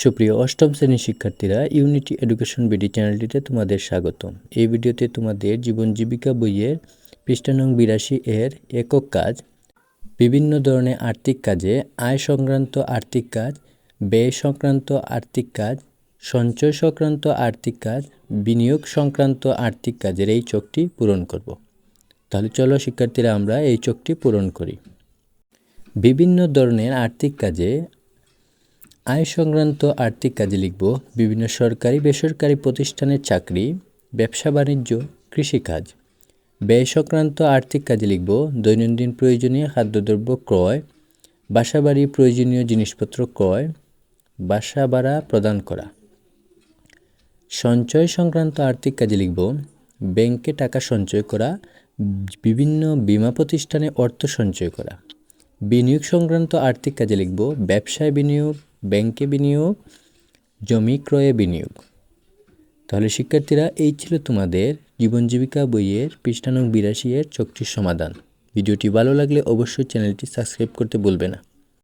সুপ্রিয় অষ্টম শ্রেণির শিক্ষার্থীরা ইউনিটি এডুকেশন বিডি চ্যানেলটিতে তোমাদের স্বাগত এই ভিডিওতে তোমাদের জীবন জীবিকা বইয়ের পৃষ্ঠানং বিরাশি এর একক কাজ, বিভিন্ন ধরনের আর্থিক কাজে আয় সংক্রান্ত আর্থিক কাজ, ব্যয় সংক্রান্ত আর্থিক কাজ, সঞ্চয় সংক্রান্ত আর্থিক কাজ, বিনিয়োগ সংক্রান্ত আর্থিক কাজের এই চোখটি পূরণ করব। তাহলে চলো শিক্ষার্থীরা আমরা এই চোখটি পূরণ করি। বিভিন্ন ধরনের আর্থিক কাজে আয় সংক্রান্ত আর্থিক কাজে লিখব বিভিন্ন সরকারি, বেসরকারি প্রতিষ্ঠানের চাকরি, ব্যবসা, বাণিজ্য, কৃষিকাজ। ব্যয় সংক্রান্ত আর্থিক কাজে লিখব দৈনন্দিন প্রয়োজনীয় খাদ্যদ্রব্য ক্রয়, বাসাবাড়ি প্রয়োজনীয় জিনিসপত্র ক্রয়, বাসা ভাড়া প্রদান করা। সঞ্চয় সংক্রান্ত আর্থিক কাজে লিখব ব্যাংকে টাকা সঞ্চয় করা, বিভিন্ন বিমা প্রতিষ্ঠানে অর্থ সঞ্চয় করা। বিনিয়োগ সংক্রান্ত আর্থিক কাজে লিখব ব্যবসায় বিনিয়োগ ব্যাংকে বিনিয়োগ, জমি ক্রয়ে বিনিয়োগ। তাহলে শিক্ষার্থীরা, এই ছিল তোমাদের জীবন জীবিকা বইয়ের পৃষ্ঠানং বিরাশি এর চোখটির সমাধান। ভিডিওটি ভালো লাগলে অবশ্যই চ্যানেলটি সাবস্ক্রাইব করতে ভুলবে না।